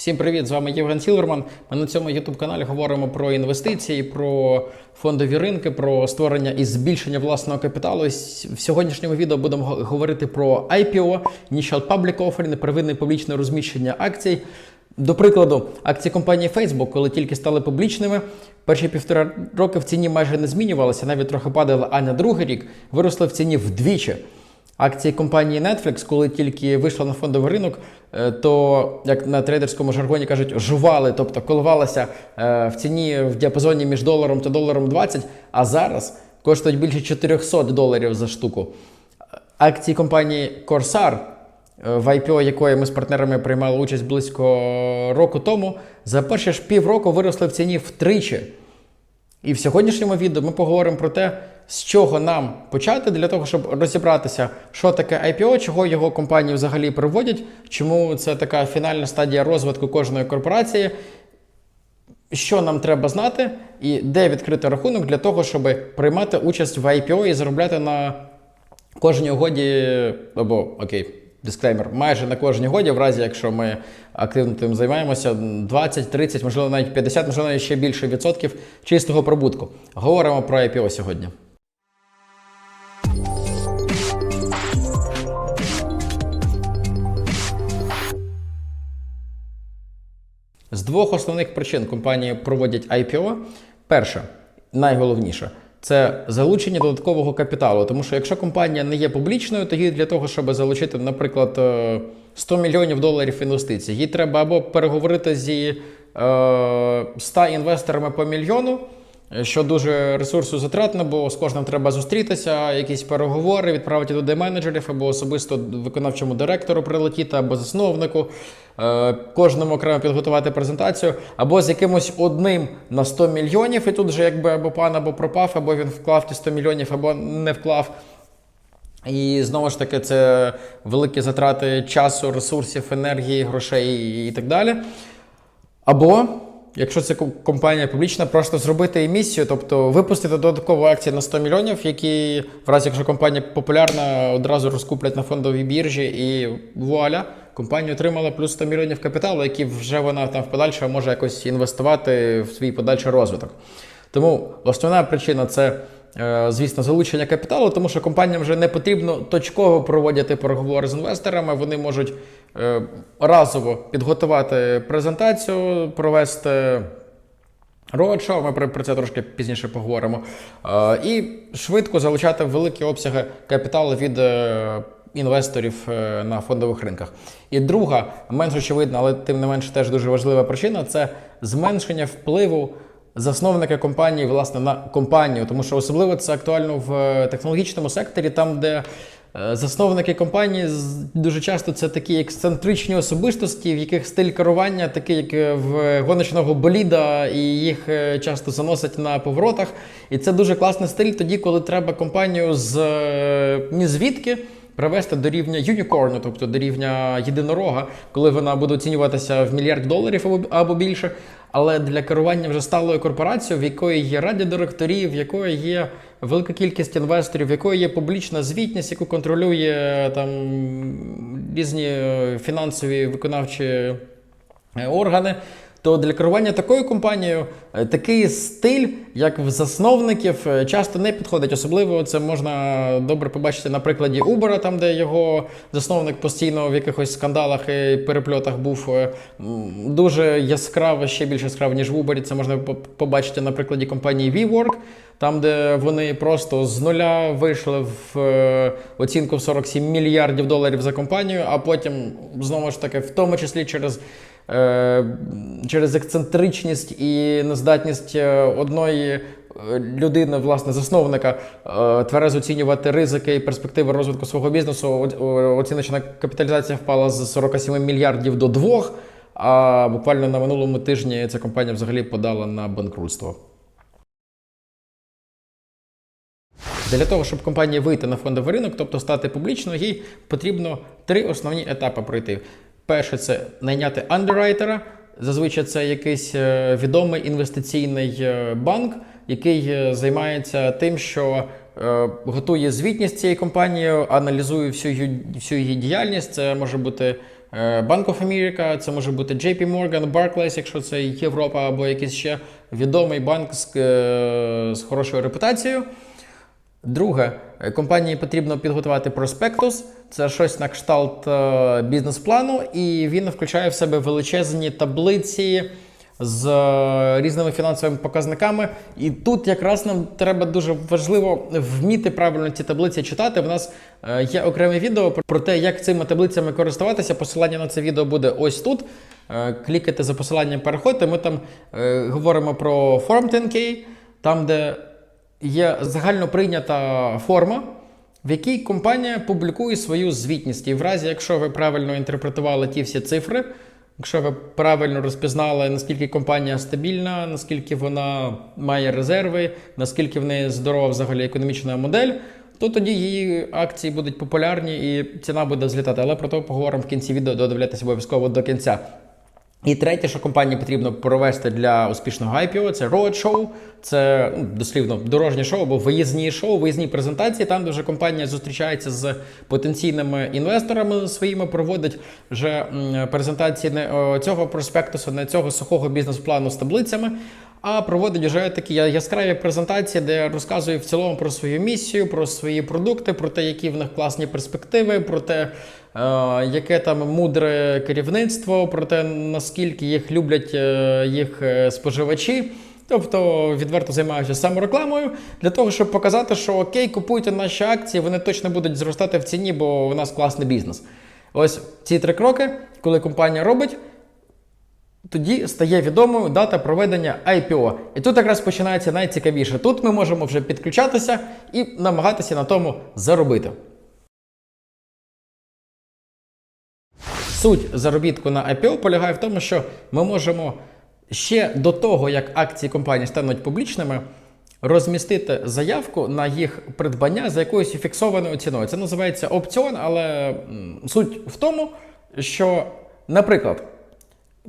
Всім привіт! З вами Євген Сілверман. Ми на цьому youtube каналі говоримо про інвестиції, про фондові ринки, про створення і збільшення власного капіталу. В сьогоднішньому відео будемо говорити про IPO, Initial Public Offering, первинне публічне розміщення акцій. До прикладу, акції компанії Facebook, коли тільки стали публічними, перші півтора роки в ціні майже не змінювалися, навіть трохи падали, а на другий рік виросли в ціні вдвічі. Акції компанії Netflix, коли тільки вийшла на фондовий ринок, е, то як на трейдерському жаргоні кажуть, жували, тобто коливалася е, в ціні в діапазоні між доларом та доларом 20, а зараз коштують більше 400 доларів за штуку. Акції компанії Corsair, е, в IPO якої ми з партнерами приймали участь близько року тому, за перші ж півроку виросли в ціні втричі. І в сьогоднішньому відео ми поговоримо про те, з чого нам почати для того, щоб розібратися, що таке IPO, чого його компанії взагалі проводять, чому це така фінальна стадія розвитку кожної корпорації, що нам треба знати, і де відкрити рахунок для того, щоб приймати участь в IPO і заробляти на кожній угоді, або окей, дисклеймер, майже на кожній угоді, в разі якщо ми активно тим займаємося, 20, 30, можливо, навіть 50, можливо, навіть ще більше відсотків чистого прибутку. Говоримо про IPO сьогодні. З двох основних причин компанії проводять IPO. Перше, найголовніше, це залучення додаткового капіталу. Тому що якщо компанія не є публічною, то їй для того, щоб залучити, наприклад, е, 100 мільйонів доларів інвестицій, їй треба або переговорити зі е, 100 інвесторами по мільйону. Що дуже ресурсу затратно, бо з кожним треба зустрітися, якісь переговори, відправити туди менеджерів або особисто виконавчому директору прилетіти, або засновнику, е, кожному окремо підготувати презентацію, або з якимось одним на 100 мільйонів, і тут вже якби або пан, або пропав, або він вклав ті 100 мільйонів, або не вклав. І знову ж таки, це великі затрати часу, ресурсів, енергії, грошей і так далі. Або, якщо це компанія публічна, просто зробити емісію, тобто випустити додаткову акцію на 100 мільйонів, які, в разі якщо компанія популярна, одразу розкуплять на фондовій біржі, і вуаля, компанія отримала плюс 100 мільйонів капіталу, які вже вона там в подальшому може якось інвестувати в свій подальший розвиток. Тому основна причина це. е, Звісно, залучення капіталу, тому що компаніям вже не потрібно точково проводити переговори з інвесторами. Вони можуть разово підготувати презентацію, провести роадшоу, ми про, це трошки пізніше поговоримо. Е, і швидко залучати великі обсяги капіталу від е, інвесторів е, на фондових ринках. І друга, менш очевидна, але тим не менше теж дуже важлива причина це зменшення впливу. Засновника компанії, власне, на компанію, тому що особливо це актуально в е, технологічному секторі, там, де е, засновники компанії дуже часто це такі ексцентричні особистості, в яких стиль керування такий, як е, в гоночного боліда, і їх е, часто заносять на поворотах. І це дуже класний стиль тоді, коли треба компанію з е, ні звідки привести до рівня юнікорну, тобто до рівня єдинорога, коли вона буде оцінюватися в мільярд доларів або більше. Але для керування вже сталою корпорацією, в якої є раді директорів, в якої є велика кількість інвесторів, в якої є публічна звітність, яку контролює там різні е, фінансові виконавчі е, органи. То для керування такою компанією е, такий стиль, як в засновників, е, часто не підходить. Особливо це можна добре побачити на прикладі Uber, там де його засновник постійно в якихось скандалах і перепльотах був е, дуже яскраво, ще більш яскраво, ніж в Uber. Це можна побачити на прикладі компанії WeWork, там, де вони просто з нуля вийшли в оцінку в 47 мільярдів доларів за компанію, а потім знову ж таки, в тому числі через. Е, через ексцентричність і нездатність е, одної е, людини, власне, засновника, тверезо оцінювати ризики і перспективи розвитку свого бізнесу. Оціночна капіталізація впала з 47 мільярдів до 2, а буквально на минулому тижні ця компанія взагалі подала на банкрутство. Для того, щоб компанії вийти на фондовий ринок, тобто стати публічною, їй потрібно три основні етапи пройти. Перше це найняти андеррайтера. Зазвичай це якийсь е, відомий інвестиційний е, банк, який е, займається тим, що готує звітність цієї компанії, аналізує всю всю її діяльність. Це може бути Bank of America, це може бути JP Morgan, Barclays, якщо це Європа або якийсь ще відомий банк з, з хорошою репутацією. Друге, компанії потрібно підготувати проспектус. Це щось на кшталт е, бізнес-плану, і він включає в себе величезні таблиці з е, різними фінансовими показниками. І тут якраз нам треба дуже важливо вміти правильно ці таблиці читати. В нас е, є окреме відео про- те, як цими таблицями користуватися. Посилання на це відео буде ось тут. Клікайте за посиланням, переходьте. Ми там говоримо про Form 10K, там, де є загально прийнята форма, в якій компанія публікує свою звітність. І в разі, якщо ви правильно інтерпретували ті всі цифри, якщо ви правильно розпізнали, наскільки компанія стабільна, наскільки вона має резерви, наскільки в неї здорова взагалі економічна модель, то тоді її акції будуть популярні і ціна буде злітати. Але про це поговоримо в кінці відео, додивляйтесь обов'язково до кінця. І третє, що компанії потрібно провести для успішного IPO, це roadshow, це ну, дослівно дорожнє шоу або виїзні шоу, виїзні презентації, там, де вже компанія зустрічається з потенційними інвесторами своїми, проводить вже презентації не цього проспектусу, не цього сухого бізнес-плану з таблицями. А проводить вже такі яскраві презентації, де розказує в цілому про свою місію, про свої продукти, про те, які в них класні перспективи, про те, е, яке там мудре керівництво, про те, наскільки їх люблять е, їх е, споживачі. Тобто відверто займаюся саморекламою для того, щоб показати, що окей, купуйте наші акції, вони точно будуть зростати в ціні, бо у нас класний бізнес. Ось ці три кроки, коли компанія робить, тоді стає відомою дата проведення IPO. І тут якраз починається найцікавіше. Тут ми можемо вже підключатися і намагатися на тому заробити. Суть заробітку на IPO полягає в тому, що ми можемо ще до того, як акції компанії стануть публічними, розмістити заявку на їх придбання за якоюсь фіксованою ціною. Це називається опціон, але суть в тому, що, наприклад,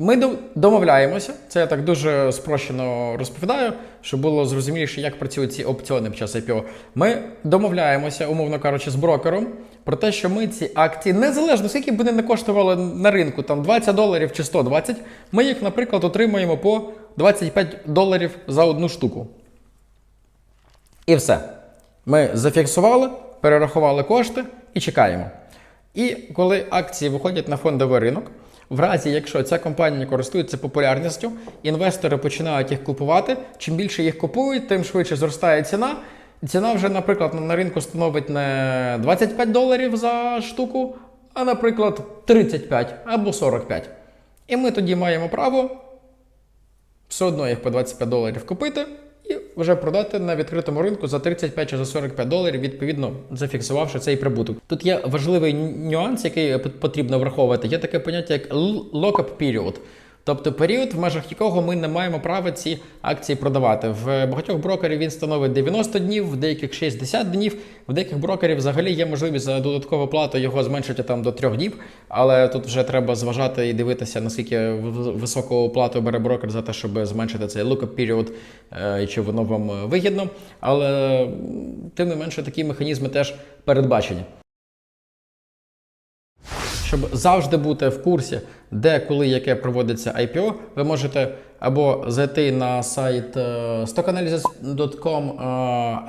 ми домовляємося, це я так дуже спрощено розповідаю, щоб було зрозуміліше, як працюють ці опціони під час IPO. Ми домовляємося, умовно кажучи, з брокером про те, що ми ці акції, незалежно скільки б вони не коштували на ринку, там 20 доларів чи 120, ми їх, наприклад, отримаємо по 25 доларів за одну штуку. І все. Ми зафіксували, перерахували кошти і чекаємо. І коли акції виходять на фондовий ринок, в разі, якщо ця компанія користується популярністю, інвестори починають їх купувати. Чим більше їх купують, тим швидше зростає ціна. Ціна вже, наприклад, на ринку становить не 25 доларів за штуку, а, наприклад, 35 або 45. І ми тоді маємо право все одно їх по 25 доларів купити вже продати на відкритому ринку за 35 чи за 45 доларів, відповідно зафіксувавши цей прибуток. Тут є важливий нюанс, який потрібно враховувати. Є таке поняття як lock-up period. Тобто період, в межах якого ми не маємо права ці акції продавати. В багатьох брокерів він становить 90 днів, в деяких 60 днів, в деяких брокерів взагалі є можливість за додаткову плату його зменшити там до 3 днів. Але тут вже треба зважати і дивитися, наскільки високу плату бере брокер за те, щоб зменшити цей lookup period, е, і чи воно вам вигідно. Але тим не менше такі механізми теж передбачені. Щоб завжди бути в курсі, де, коли, яке проводиться IPO, ви можете або зайти на сайт е, stockanalysis.com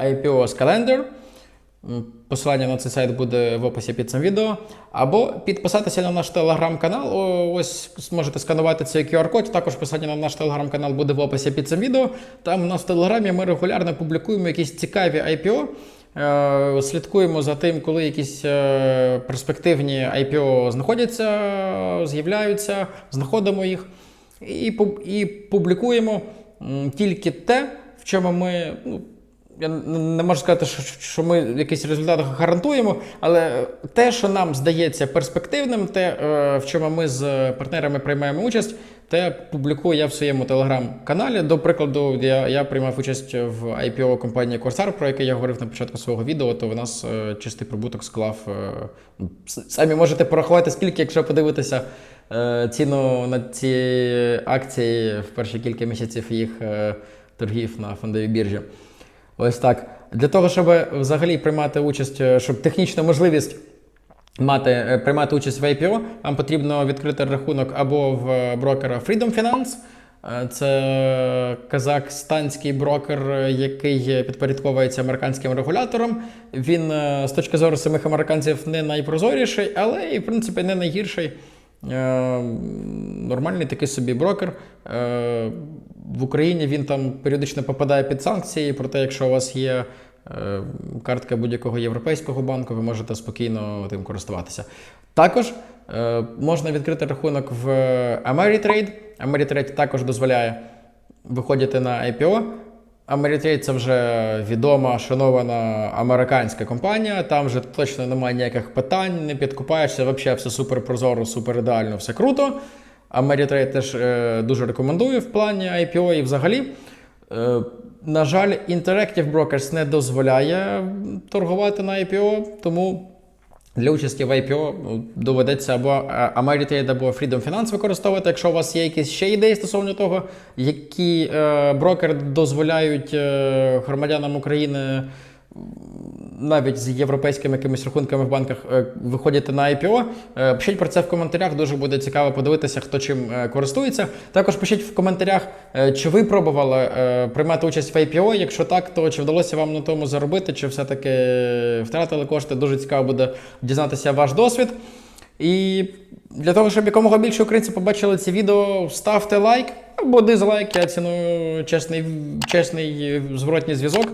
е, IPO's Calendar. Посилання на цей сайт буде в описі під цим відео. Або підписатися на наш телеграм-канал. Ось можете сканувати цей QR-код. Також посилання на наш телеграм-канал буде в описі під цим відео. Там у нас в телеграмі ми регулярно публікуємо якісь цікаві IPO. Е, Слідкуємо за тим, коли якісь е, перспективні IPO знаходяться, з'являються, знаходимо їх і, і публікуємо тільки те, в чому ми. Ну, я не можу сказати, що, що ми якийсь результат гарантуємо, але те, що нам здається перспективним, те, е, в чому ми з партнерами приймаємо участь, те публікую я в своєму телеграм-каналі. До прикладу, я, я приймав участь в IPO компанії Corsair, про яке я говорив на початку свого відео, то в нас е, чистий прибуток склав. е, самі можете порахувати, скільки, якщо подивитися е, ціну на ці акції в перші кілька місяців їх е, торгів на фондовій біржі. Ось так. Для того, щоб взагалі приймати участь, е, щоб технічна можливість мати, е, приймати участь в IPO, вам потрібно відкрити рахунок або в брокера Freedom Finance. Е, Це казахстанський брокер, е, який підпорядковується американським регулятором. Він е, з точки зору самих американців не найпрозоріший, але і в принципі не найгірший. Е, Нормальний такий собі брокер. Е, В Україні він там періодично попадає під санкції, проте, якщо у вас є е, картка будь-якого європейського банку, ви можете спокійно тим користуватися. Також е, можна відкрити рахунок в Ameritrade. Ameritrade також дозволяє виходити на IPO. Ameritrade це вже відома, шанована американська компанія. Там вже точно немає ніяких питань, не підкупаєшся, взагалі все супер прозоро, супер ідеально, все круто. Ameritrade теж е, дуже рекомендую в плані IPO і взагалі. Е, на жаль, Interactive Brokers не дозволяє торгувати на IPO, тому для участі в IPO ну, доведеться або е, Ameritrade, або Freedom Finance використовувати, якщо у вас є якісь ще ідеї стосовно того, які е, брокери дозволяють е, громадянам України навіть з європейськими якимись рахунками в банках е, на IPO. Е, Пишіть про це в коментарях. Дуже буде цікаво подивитися, хто чим е, користується. Також пишіть в коментарях, чи ви пробували приймати участь в IPO. Якщо так, то чи вдалося вам на тому заробити, чи все-таки втратили кошти. Дуже цікаво буде дізнатися ваш досвід. І для того, щоб якомога більше українців побачили ці відео, ставте лайк або дизлайк. Я ціную чесний, чесний зворотній зв'язок.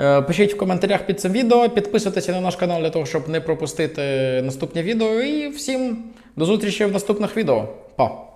Е, Пишіть в коментарях під цим відео, підписуйтеся на наш канал для того, щоб не пропустити наступні відео. І всім до зустрічі в наступних відео. Па!